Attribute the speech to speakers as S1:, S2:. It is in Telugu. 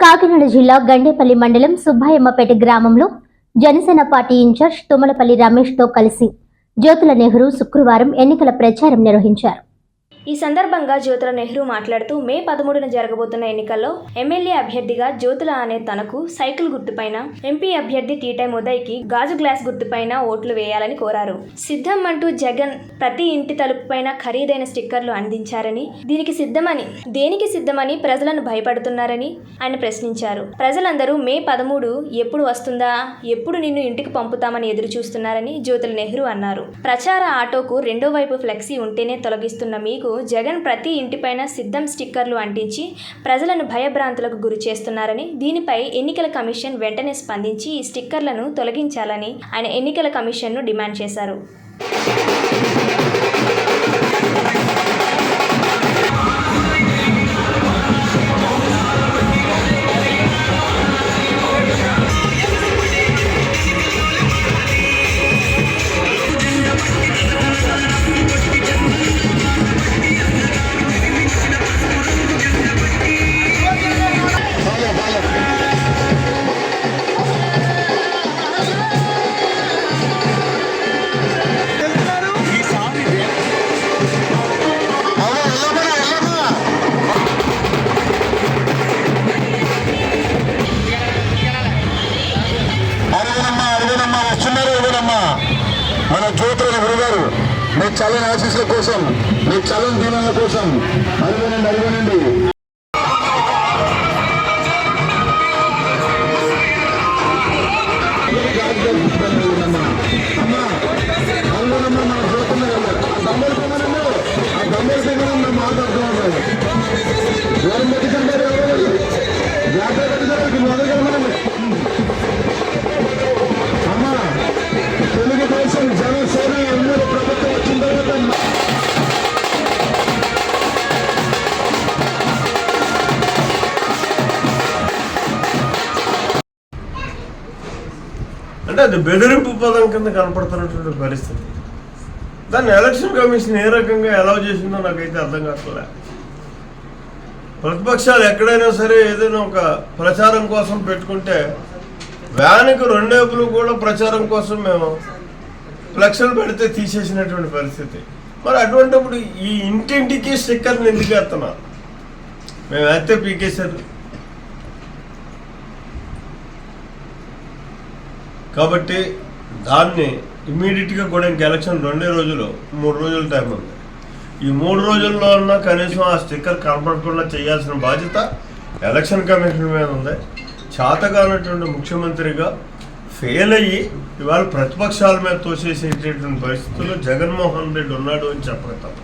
S1: కాకినాడ జిల్లా గండేపల్లి మండలం సుబ్బాయమ్మపేట గ్రామంలో జనసేన పార్టీ ఇన్ఛార్జ్ తుమ్మలపల్లి రమేష్తో కలిసి జ్యోతుల నెహ్రూ శుక్రవారం ఎన్నికల ప్రచారం నిర్వహించారు.
S2: ఈ సందర్భంగా జ్యోతుల నెహ్రూ మాట్లాడుతూ మే పదమూడున జరగబోతున్న ఎన్నికల్లో ఎమ్మెల్యే అభ్యర్థిగా జ్యోతుల అనే తనకు సైకిల్ గుర్తుపైన ఎంపీ అభ్యర్థి టీటై ఉదయ్కి గాజు గ్లాస్ గుర్తుపైన ఓట్లు వేయాలని కోరారు. సిద్ధం అంటూ జగన్ ప్రతి ఇంటి తలుపుపైన ఖరీదైన స్టిక్కర్లు అందించారని దీనికి సిద్ధమని దేనికి సిద్ధమని ప్రజలను భయపడుతున్నారని ఆయన ప్రశ్నించారు. ప్రజలందరూ మే పదమూడు ఎప్పుడు వస్తుందా ఎప్పుడు నిన్ను ఇంటికి పంపుతామని ఎదురు చూస్తున్నారని జ్యోతుల నెహ్రూ అన్నారు. ప్రచార ఆటోకు రెండో వైపు ఫ్లెక్సీ ఉంటేనే తొలగిస్తున్న మీకు జగన్ ప్రతి ఇంటిపైన సిద్ధం స్టిక్కర్లు అంటించి ప్రజలను భయభ్రాంతులకు గురి చేస్తున్నారని దీనిపై ఎన్నికల కమిషన్ వెంటనే స్పందించి ఈ స్టిక్కర్లను తొలగించాలని ఆయన ఎన్నికల కమిషన్ను డిమాండ్ చేశారు.
S3: జ్యోతుల గురుగారు మీ చల్లని ఆశీస్సుల కోసం మీ చల్లని దీనాల కోసం అరవనండి అరవనండి
S4: అంటే అది బెదిరింపు పదం కింద కనపడుతున్నటువంటి పరిస్థితి. దాన్ని ఎలక్షన్ కమిషన్ ఏ రకంగా అలౌ చేసిందో నాకైతే అర్థం కావట్లే. ప్రతిపక్షాలు ఎక్కడైనా సరే ఏదైనా ఒక ప్రచారం కోసం పెట్టుకుంటే వ్యాన్కి రెండేపులు కూడా ప్రచారం కోసం మేము ఫ్లెక్సులు పెడితే తీసేసినటువంటి పరిస్థితి. మరి అటువంటిప్పుడు ఈ ఇంటింటికి స్టిక్కర్ని ఎందుకు వేస్తున్నారు మేము వేస్తే పీకేశారు కాబట్టి దాన్ని ఇమ్మీడియట్గా కూడా ఇంక ఎలక్షన్ రెండే రోజులు మూడు రోజుల టైం ఉంది. ఈ మూడు రోజుల్లో ఉన్న కనీసం ఆ స్టిక్కర్ కనపడకుండా చేయాల్సిన బాధ్యత ఎలక్షన్ కమిషన్ మీద ఉంది. చేతగానటువంటి ముఖ్యమంత్రిగా ఫెయిల్ అయ్యి ఇవాళ ప్రతిపక్షాల మీద తోసేసేటటువంటి పరిస్థితుల్లో జగన్మోహన్ రెడ్డి ఉన్నాడు అని చెప్పగలుగుతాం.